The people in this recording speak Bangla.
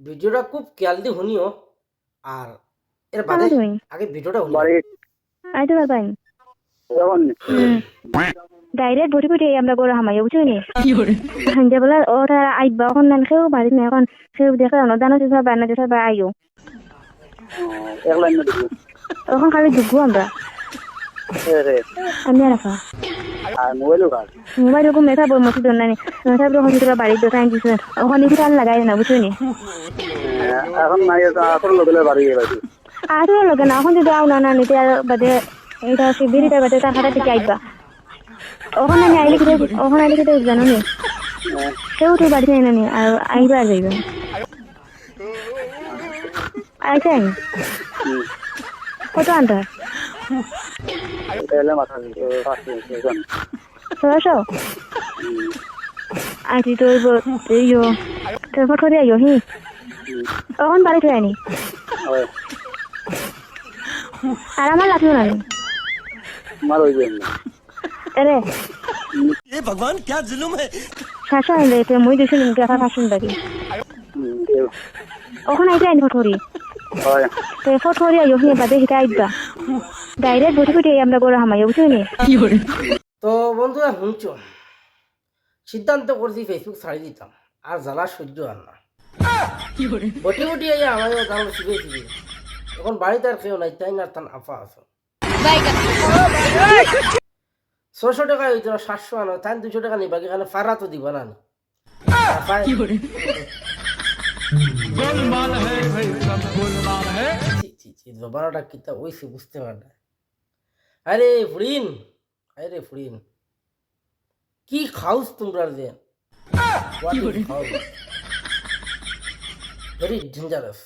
ভিডিওটা খুব খেয়াল দিয়ে শুনিও। আর এর বাদে আগে ভিডিওটা শুনি বাড়ি আইতে ডাইরেক্ট ভরি ভরি আমরা গরু হামাই বুঝছ নি? হাঞ্জা বলা ওরা আইবা এখন নান খেও বাড়ি না এখন। সেও দেখে অন্য দানো যেসব বান্না যেসব আইও। এখন খালি ঢুকবো আমরা। আমি আর মোবাইল রকম মেথা বই মতো দন নানি মেথা রকম তোরা বাড়ির দোকান দিছে ওখানে কিছু আর লাগাই না বুঝছ নি এখন নাই এখন লোকেলের বাড়ি গেছে আর লগে না এখন যদি আও না না নিতে বাদে এটা শিবিরিটা বাদে তার হাতে থেকে আইবা ওখানে আমি আইলে কিতে ওখানে আইলে কিতে জানো নি? কেউ তো বাড়ি যায় না আর আইবা আর যাইবা আইছেন কত আনতে এটা এলে মাথা পাঁচশো এখন ছয়শো আইটি তো ইয়ো ট্রেন্সপোর্ট করে আইও হি এখন বাড়ি থেকে আনি হয় আর আমার লাগলো না আমার ওই জন্য এরে ये भगवान क्या जुलुम है সাতশো আনলে তো মই দুশো নিমকে এখন পাঁচশো বাকি ওখানে আইতে আইন ফটরি হয় তো ফটরি আইও হি বাদে হিটা আইবা ডাইরেক্ট বসে বসে আমরা হামাই বুঝছ নি? তো বন্ধুরা শুনছো? সিদ্ধান্ত করছি ফেসবুক ছাড়ি দিতাম আর জ্বালা সহ্য আর না। বটি বটি এই আমার জানো শিখেছি এখন বাড়িতে আর কেউ নাই তাই না তান আফা আছে? ছশো টাকা হইতো না সাতশো আনো তাই দুশো টাকা নিবা এখানে ফারা তো দিবা না জবানাটা কিতা ওইসে বুঝতে পার না। আরে ফুরিন আরে ফুরিন কি খাউস তোমরা যে ভেরি ডেঞ্জারাস